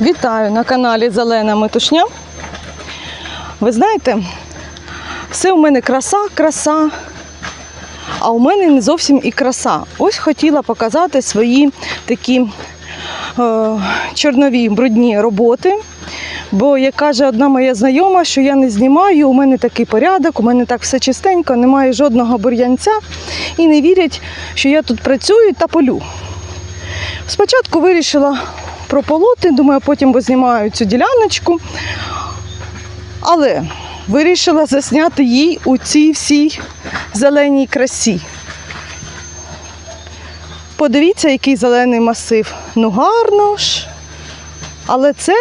Вітаю на каналі Зелена Метушня. Ви знаєте, все у мене краса, краса, а у мене не зовсім і краса. Ось хотіла показати свої такі е, чорнові брудні роботи. Бо, як каже одна моя знайома, що я не знімаю, у мене такий порядок, у мене так все чистенько, немає жодного бур'янця і не вірять, що я тут працюю та полю. Спочатку вирішила прополоти, думаю, потім познімаю цю діляночку. Але вирішила засняти їй у цій всій зеленій красі. Подивіться, який зелений масив. Ну гарно ж. Але це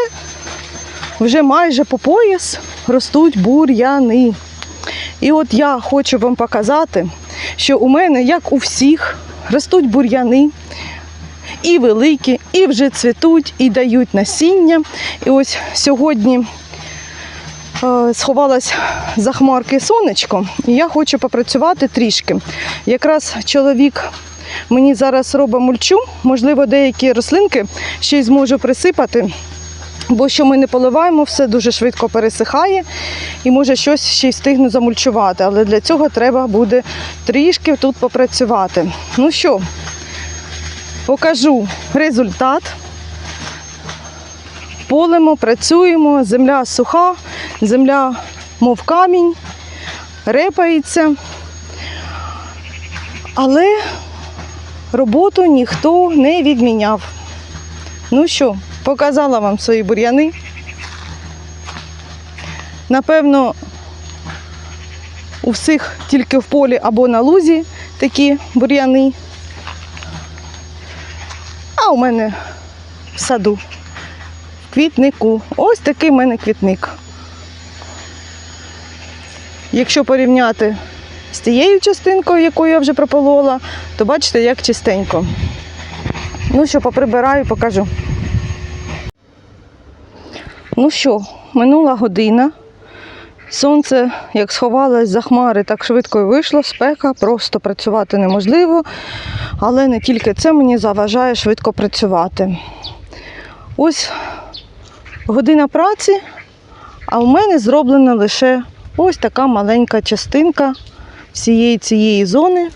вже майже по пояс ростуть бур'яни. І от я хочу вам показати, що у мене, як у всіх, ростуть бур'яни. І великі, і вже цвітуть, і дають насіння. І ось сьогодні е, сховалась за хмарки сонечко, і я хочу попрацювати трішки. Якраз чоловік мені зараз робить мульчу, можливо, деякі рослинки ще й зможу присипати. Бо що ми не поливаємо, все дуже швидко пересихає і може щось ще й встигну замульчувати. Але для цього треба буде трішки тут попрацювати. Ну що, покажу результат. Полимо, працюємо, земля суха, земля, мов камінь, репається. Але роботу ніхто не відміняв. Ну що, показала вам свої бур'яни. Напевно, у всіх тільки в полі або на лузі такі бур'яни. У мене в саду, в квітнику. Ось такий в мене квітник. Якщо порівняти з тією частинкою, яку я вже прополола, то бачите, як чистенько. Ну що, поприбираю, покажу. Ну що, минула година. Сонце, як сховалось за хмари, так швидко і вийшло. Спека, просто працювати неможливо. Але не тільки це мені заважає швидко працювати. Ось година праці, а в мене зроблена лише ось така маленька частинка всієї цієї зони.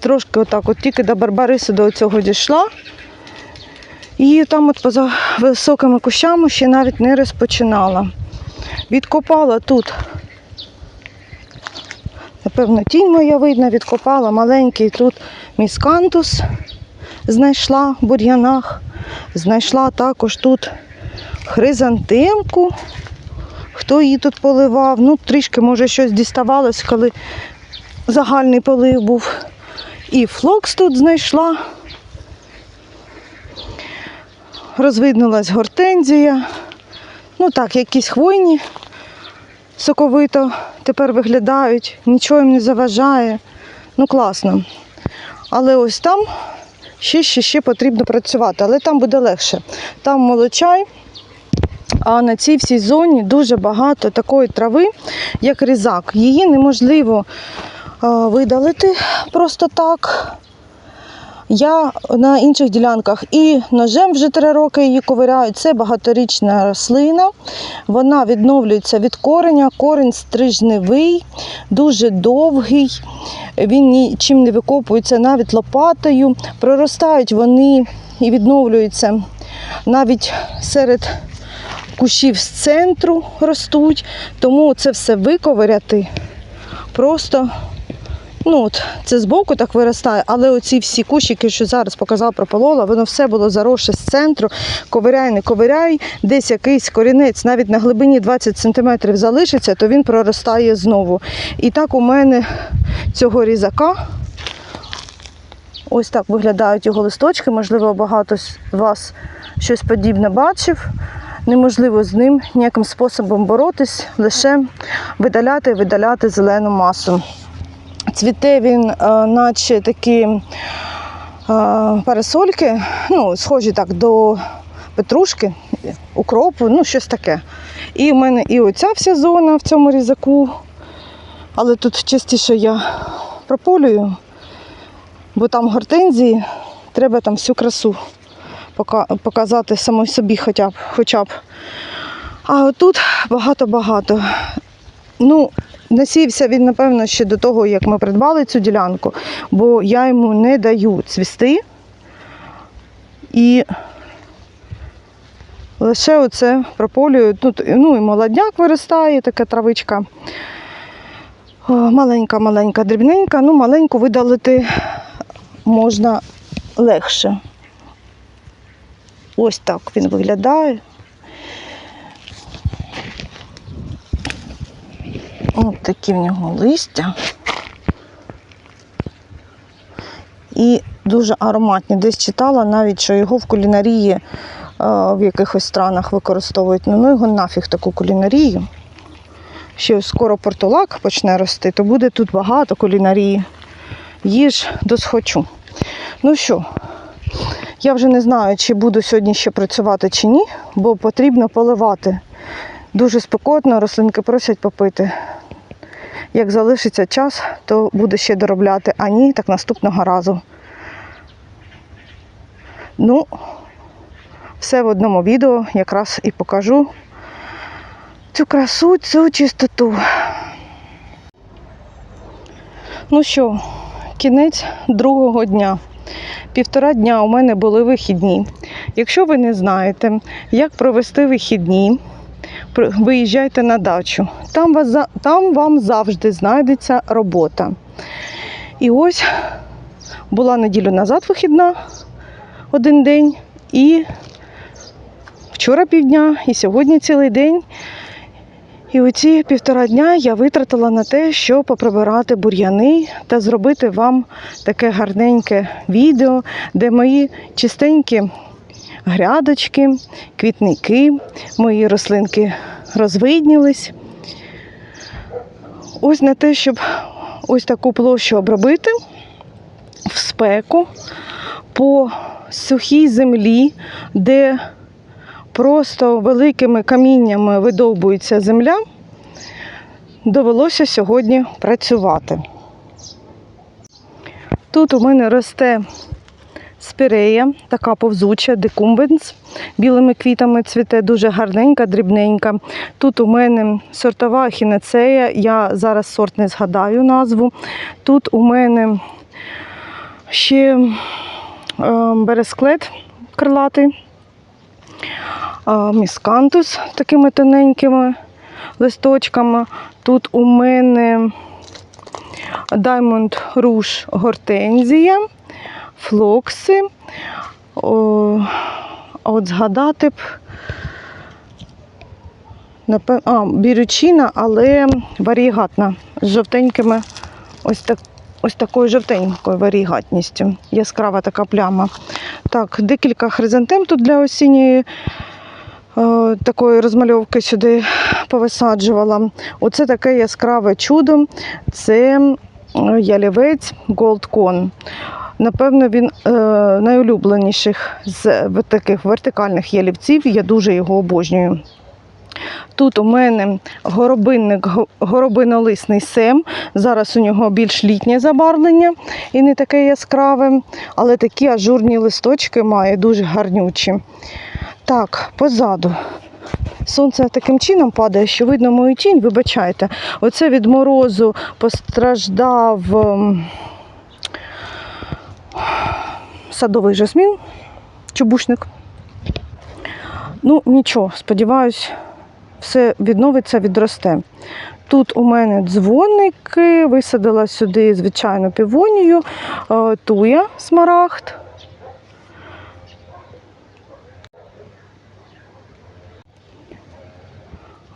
Трошки отак, от тільки до Барбариси до цього дійшла. І там от поза високими кущами ще навіть не розпочинала. Відкопала тут, напевно, тінь моя видно, відкопала маленький тут міскантус, знайшла в бур'янах. Знайшла також тут хризантемку. Хто її тут поливав? Ну, трішки, може, щось діставалось, коли загальний полив був. І флокс тут знайшла. Розвиднулась гортензія. Ну так, якісь хвойні соковито тепер виглядають, нічого їм не заважає. Ну класно. Але ось там ще, ще, ще потрібно працювати, але там буде легше. Там молочай, а на цій всій зоні дуже багато такої трави, як різак. Її неможливо видалити просто так. Я на інших ділянках і ножем вже три роки її ковиряю. Це багаторічна рослина. Вона відновлюється від кореня. Корень стрижневий, дуже довгий. Він нічим не викопується навіть лопатою. Проростають вони і відновлюються навіть серед кущів з центру ростуть. Тому це все виковиряти просто. Ну от, це збоку так виростає, але оці всі кущики, що зараз показав прополола, воно все було заросше з центру. Ковиряй, не ковиряй, десь якийсь корінець навіть на глибині 20 см залишиться, то він проростає знову. І так у мене цього різака. Ось так виглядають його листочки. Можливо, багато з вас щось подібне бачив. Неможливо з ним ніяким способом боротись, лише видаляти і видаляти зелену масу. Цвіте він, е, наче такі е, парасольки, ну, схожі так до петрушки, укропу, ну щось таке. І в мене і оця вся зона в цьому різаку, але тут частіше я прополюю, бо там гортензії треба там всю красу показати самой собі хоча б. Хоча б. А отут багато-багато. Ну, насівся він, напевно, ще до того, як ми придбали цю ділянку, бо я йому не даю цвісти. І лише оце прополюю. Тут ну, і молодняк виростає, така травичка. Маленька, маленька, дрібненька. Ну, маленьку видалити можна легше. Ось так він виглядає. Ось такі в нього листя. І дуже ароматні. Десь читала навіть, що його в кулінарії е, в якихось странах використовують. Ну, ну його нафіг таку кулінарію. Ще скоро портулак почне рости, то буде тут багато кулінарії. Їж досхочу. Ну що, я вже не знаю, чи буду сьогодні ще працювати чи ні, бо потрібно поливати. Дуже спекотно, рослинки просять попити. Як залишиться час, то буду ще доробляти, а ні, так наступного разу. Ну, все в одному відео якраз і покажу цю красу, цю чистоту. Ну що, кінець другого дня. Півтора дня у мене були вихідні. Якщо ви не знаєте, як провести вихідні, виїжджайте на дачу. Там, вас, там вам завжди знайдеться робота. І ось була неділю назад вихідна один день, і вчора півдня, і сьогодні цілий день. І оці півтора дня я витратила на те, щоб поприбирати бур'яни та зробити вам таке гарненьке відео, де мої чистенькі грядочки, квітники, мої рослинки розвиднілись. Ось на те, щоб ось таку площу обробити в спеку по сухій землі, де просто великими каміннями видовбується земля, довелося сьогодні працювати. Тут у мене росте спірея, така повзуча, декумбенс, білими квітами цвіте, дуже гарненька, дрібненька. Тут у мене сортова ахінацея, я зараз сорт не згадаю назву. Тут у мене ще е, бересклет крилатий, а, міскантус такими тоненькими листочками. Тут у мене Diamond Rouge гортензія, флокси. О, от згадати б. Напев... А, бірючина, але варігатна з жовтенькими, ось, так, ось такою жовтенькою варігатністю. Яскрава така пляма. Так, декілька хризантем тут для осінньої такої розмальовки сюди повисаджувала. Оце таке яскраве чудо. Це ялівець Gold Con. Напевно, він е, найулюбленіших з таких вертикальних ялівців. Я дуже його обожнюю. Тут у мене горобинник, горобинолисний сем. Зараз у нього більш літнє забарвлення і не таке яскраве, але такі ажурні листочки має, дуже гарнючі. Так, позаду. Сонце таким чином падає, що видно мою тінь, вибачайте. Оце від морозу постраждав ем, садовий жасмін, чубушник. Ну, нічого, сподіваюсь, все відновиться, відросте. Тут у мене дзвоники, висадила сюди, звичайно, півонію, е, туя смарагд.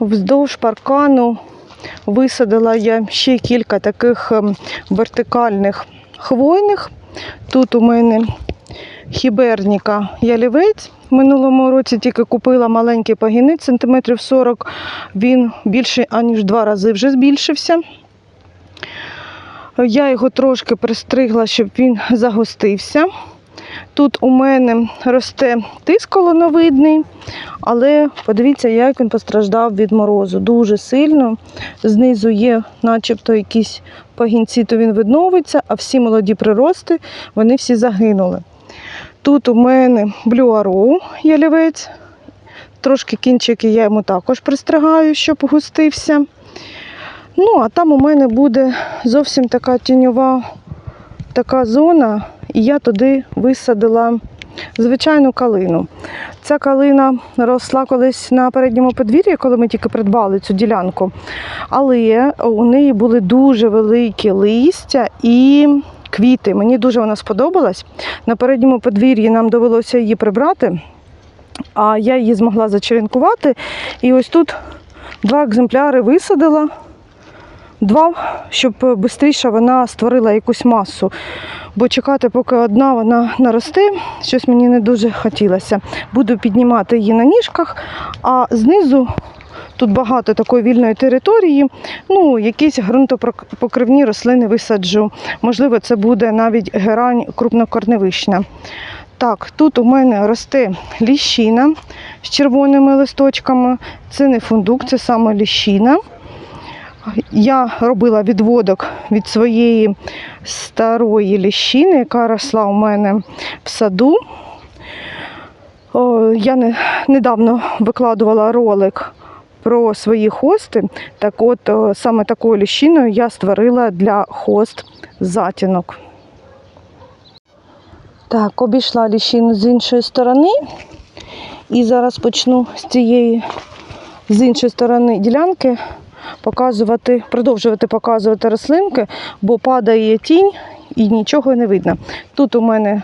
Вздовж паркану висадила я ще кілька таких ем, вертикальних хвойних. Тут у мене хіберніка ялівець. В минулому році тільки купила маленький пагінець, сантиметрів 40. Він більше, аніж два рази вже збільшився. Я його трошки пристригла, щоб він загустився. Тут у мене росте тиск колоновидний, але подивіться, як він постраждав від морозу. Дуже сильно. Знизу є, начебто, якісь пагінці, то він відновиться, а всі молоді прирости, вони всі загинули. Тут у мене Arrow ялівець. Трошки кінчики я йому також пристригаю, щоб густився. Ну, а там у мене буде зовсім така тіньова така зона, і я туди висадила звичайну калину. Ця калина росла колись на передньому подвір'ї, коли ми тільки придбали цю ділянку. Але у неї були дуже великі листя і квіти. Мені дуже вона сподобалась. На передньому подвір'ї нам довелося її прибрати, а я її змогла зачеренкувати. І ось тут два екземпляри висадила. Два, щоб швидше вона створила якусь масу. Бо чекати, поки одна вона наросте, щось мені не дуже хотілося. Буду піднімати її на ніжках, а знизу тут багато такої вільної території. Ну, якісь ґрунтопокривні рослини висаджу. Можливо, це буде навіть герань крупнокорневищна. Так, тут у мене росте ліщина з червоними листочками. Це не фундук, це саме ліщина. Я робила відводок від своєї старої ліщини, яка росла у мене в саду. Я не, недавно викладувала ролик про свої хости. Так от саме такою ліщиною я створила для хост затінок. Так, обійшла ліщину з іншої сторони. І зараз почну з цієї з іншої сторони ділянки показувати, продовжувати показувати рослинки, бо падає тінь і нічого не видно. Тут у мене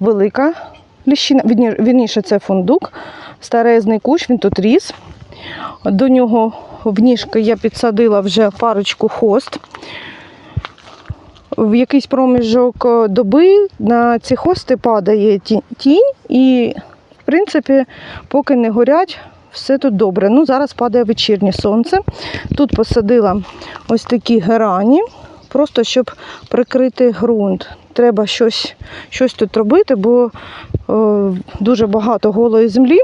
велика ліщина, вірні- вірніше це фундук, старезний кущ, він тут ріс. До нього в ніжки я підсадила вже парочку хост. В якийсь проміжок е, доби на ці хости падає тінь, і, в принципі, поки не горять, все тут добре. Ну, зараз падає вечірнє сонце. Тут посадила ось такі герані, просто щоб прикрити ґрунт. Треба щось, щось тут робити, бо е, дуже багато голої землі.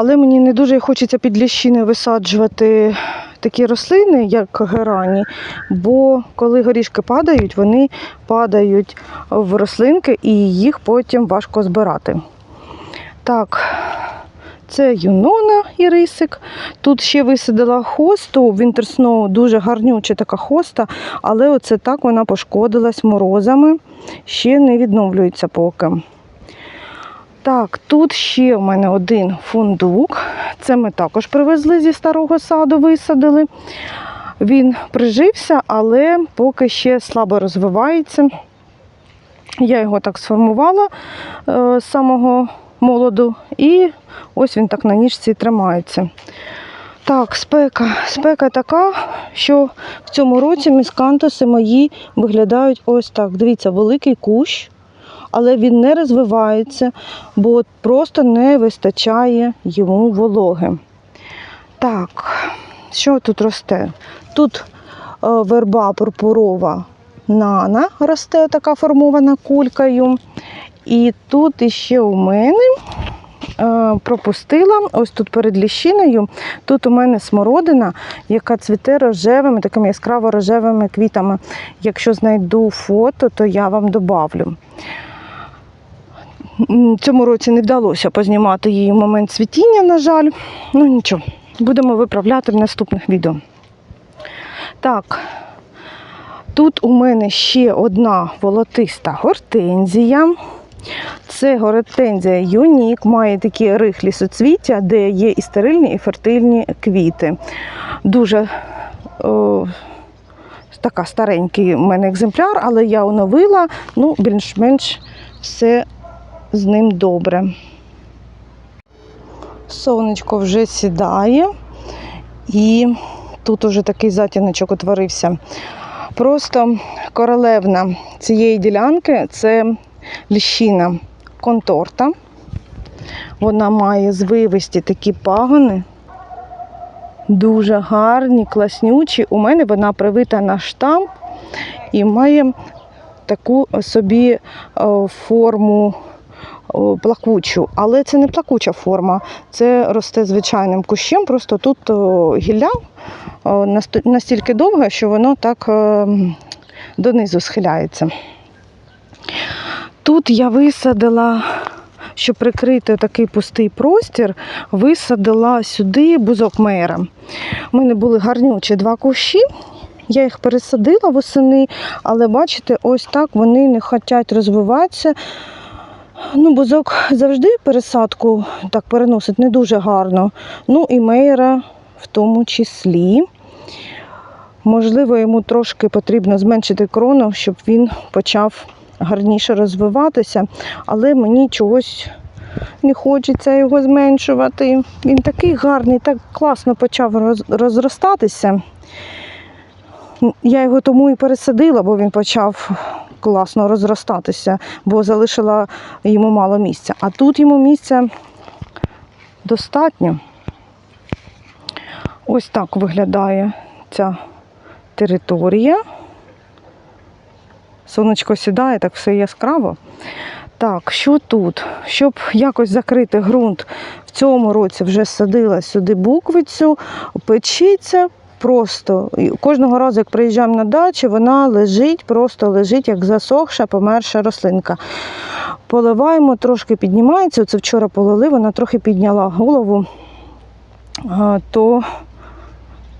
Але мені не дуже хочеться під ліщини висаджувати такі рослини, як герані, бо коли горішки падають, вони падають в рослинки і їх потім важко збирати. Так, це юнона і рисик. Тут ще висадила хосту, Snow, дуже гарнюча така хоста, але оце так вона пошкодилась морозами, ще не відновлюється поки. Так, тут ще в мене один фундук. Це ми також привезли зі старого саду, висадили. Він прижився, але поки ще слабо розвивається. Я його так сформувала е, з самого молоду, і ось він так на ніжці тримається. Так, спека. Спека така, що в цьому році міскантуси мої виглядають ось так. Дивіться, великий кущ, але він не розвивається, бо просто не вистачає йому вологи. Так, що тут росте? Тут е, верба пурпурова нана росте, така формована кулькою. І тут іще у мене е, пропустила, ось тут перед ліщиною, тут у мене смородина, яка цвіте рожевими, такими яскраво рожевими квітами. Якщо знайду фото, то я вам добавлю. Цьому році не вдалося познімати її в момент цвітіння, на жаль. Ну нічого, будемо виправляти в наступних відео. Так, тут у мене ще одна волотиста гортензія. Це гортензія Юнік, має такі рихлі соцвіття, де є і стерильні, і фертильні квіти. Дуже о, така старенький у мене екземпляр, але я оновила, ну, більш-менш все з ним добре. Сонечко вже сідає, і тут уже такий затіночок утворився. Просто королевна цієї ділянки це ліщина конторта. Вона має звивисті такі пагони. Дуже гарні, класнючі. У мене вона привита на штамп і має таку собі е, форму плакучу. Але це не плакуча форма, це росте звичайним кущем. Просто тут гілля настільки довге, що воно так е, донизу схиляється. Тут я висадила, щоб прикрити такий пустий простір, висадила сюди бузок мейра. У мене були гарнючі два кущі. Я їх пересадила восени, але бачите, ось так вони не хочуть розвиватися. Ну, бузок завжди пересадку так переносить не дуже гарно. Ну і мейра в тому числі. Можливо, йому трошки потрібно зменшити крону, щоб він почав гарніше розвиватися, але мені чогось не хочеться його зменшувати. Він такий гарний, так класно почав розростатися. Я його тому і пересадила, бо він почав класно розростатися, бо залишила йому мало місця. А тут йому місця достатньо. Ось так виглядає ця територія. Сонечко сідає, так все яскраво. Так, що тут? Щоб якось закрити ґрунт, в цьому році вже садила сюди буквицю, печиця. Просто кожного разу, як приїжджаємо на дачу, вона лежить, просто лежить, як засохша, померша рослинка. Поливаємо, трошки піднімається. Оце вчора полили, вона трохи підняла голову, то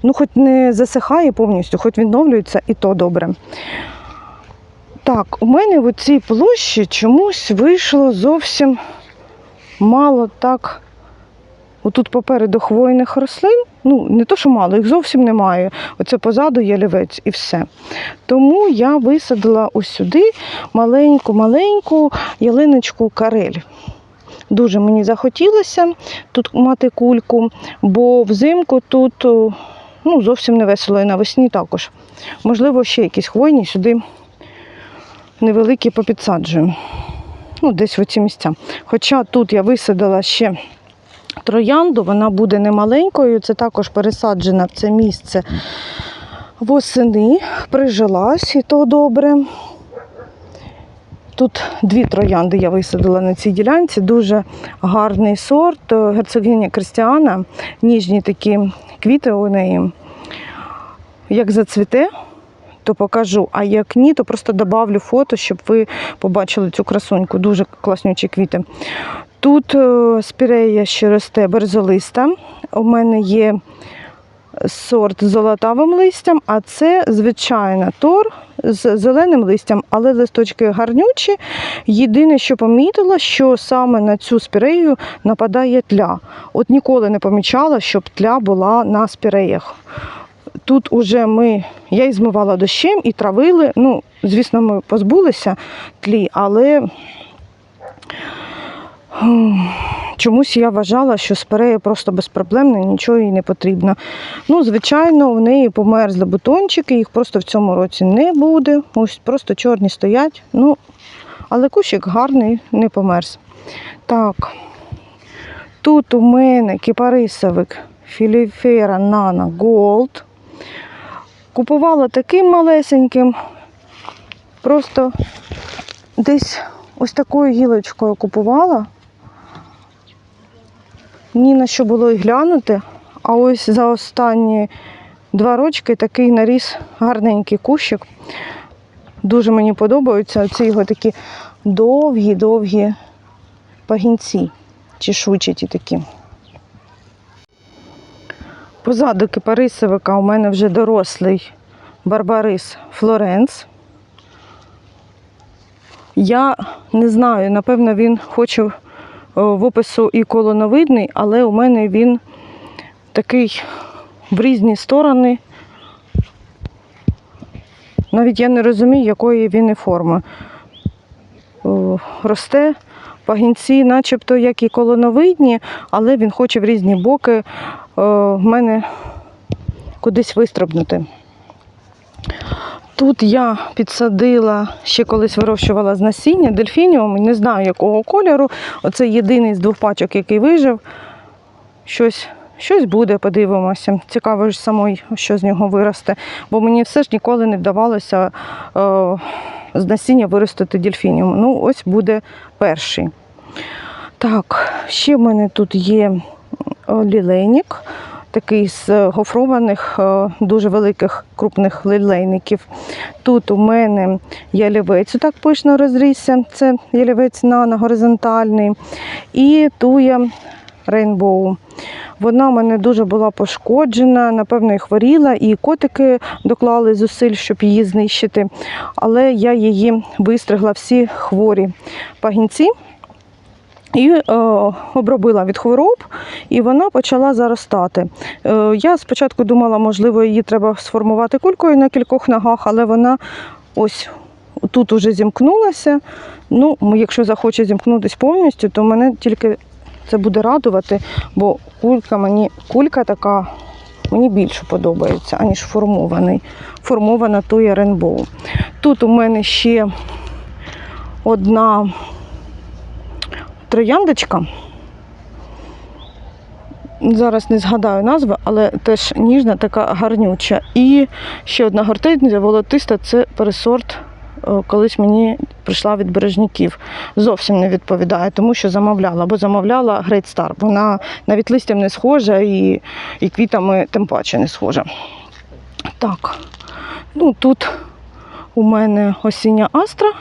ну, хоч не засихає повністю, хоч відновлюється, і то добре. Так, у мене в цій площі чомусь вийшло зовсім мало так. Отут попереду хвойних рослин, ну не то, що мало, їх зовсім немає. Оце позаду є лівець і все. Тому я висадила ось сюди маленьку-маленьку ялиночку карель. Дуже мені захотілося тут мати кульку, бо взимку тут ну, зовсім не весело і навесні також. Можливо, ще якісь хвойні сюди невеликі попідсаджую. Ну, десь в ці місця. Хоча тут я висадила ще троянду, вона буде немаленькою, це також пересаджена в це місце восени, прижилась і то добре. Тут дві троянди я висадила на цій ділянці. Дуже гарний сорт. Герцогиня Кристіана. Ніжні такі квіти у неї. Як зацвіте, то покажу. А як ні, то просто добавлю фото, щоб ви побачили цю красуньку. Дуже класнючі квіти. Тут е, спірея ще росте берзолиста. У мене є сорт з золотавим листям, а це звичайна тор з зеленим листям, але листочки гарнючі. Єдине, що помітила, що саме на цю спірею нападає тля. От ніколи не помічала, щоб тля була на спіреях. Тут уже ми, я і змивала дощем і травили. Ну, звісно, ми позбулися тлі, але чомусь я вважала, що спирея просто безпроблемна, нічого їй не потрібно. Ну, звичайно, в неї померзли бутончики, їх просто в цьому році не буде. Ось просто чорні стоять. Ну, але кущик гарний, не померз. Так. Тут у мене кипарисовик Філіфера Нана Голд. Купувала таким малесеньким. Просто десь ось такою гілочкою купувала. Ні на що було й глянути. А ось за останні два рочки такий наріс гарненький кущик. Дуже мені подобаються ці його такі довгі-довгі пагінці, чешуйчаті такі. Позаду кипарисовика у мене вже дорослий барбарис Флоренс. Я не знаю, напевно, він хоче в опису і колоновидний, але у мене він такий в різні сторони. Навіть я не розумію, якої він і форми. Росте пагінці, начебто як і колоновидні, але він хоче в різні боки е, в мене кудись вистрибнути. Тут я підсадила, ще колись вирощувала з насіння дельфініум, не знаю якого кольору. Оце єдиний з двох пачок, який вижив. Щось, щось буде, подивимося. Цікаво ж самої, що з нього виросте. Бо мені все ж ніколи не вдавалося е, з насіння виростити дельфініум. Ну, ось буде перший. Так, ще в мене тут є е, лілейник. Такий з гофрованих, е, дуже великих крупних лілейників. Тут у мене ялівець так пишно розрісся, це ялівець нано горизонтальний. І туя рейнбоу. Вона в мене дуже була пошкоджена, напевно, і хворіла, і котики доклали зусиль, щоб її знищити. Але я її вистригла всі хворі пагінці і е, обробила від хвороб, і вона почала заростати. Е, я спочатку думала, можливо, її треба сформувати кулькою на кількох ногах, але вона ось тут уже зімкнулася. Ну, якщо захоче зімкнутися повністю, то мене тільки це буде радувати, бо кулька мені кулька така мені більше подобається, аніж формований. Формована туя ренбоу. Тут у мене ще одна трояндочка. Зараз не згадаю назви, але теж ніжна, така гарнюча. І ще одна гортензія волотиста це пересорт. е, Колись мені прийшла від бережників. Зовсім не відповідає, тому що замовляла, бо замовляла Great Star. Вона навіть листям не схожа і, і квітами тим паче не схожа. Так, ну тут у мене осіння астра.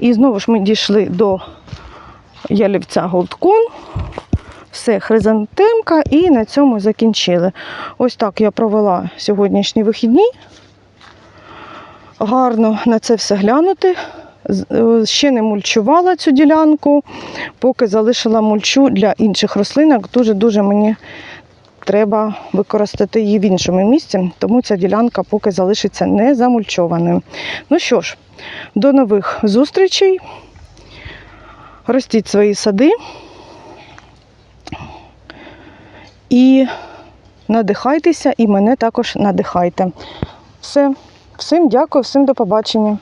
І знову ж ми дійшли до ялівця Голдкон. Все, хризантемка, і на цьому закінчили. Ось так я провела сьогоднішні вихідні. Гарно на це все глянути. Е, Ще не мульчувала цю ділянку, поки залишила мульчу для інших рослинок. Дуже-дуже мені треба використати її в іншому місці, тому ця ділянка поки залишиться не замульчованою. Ну що ж, до нових зустрічей. Ростіть свої сади і надихайтеся, і мене також надихайте. Все, всім дякую, всім до побачення.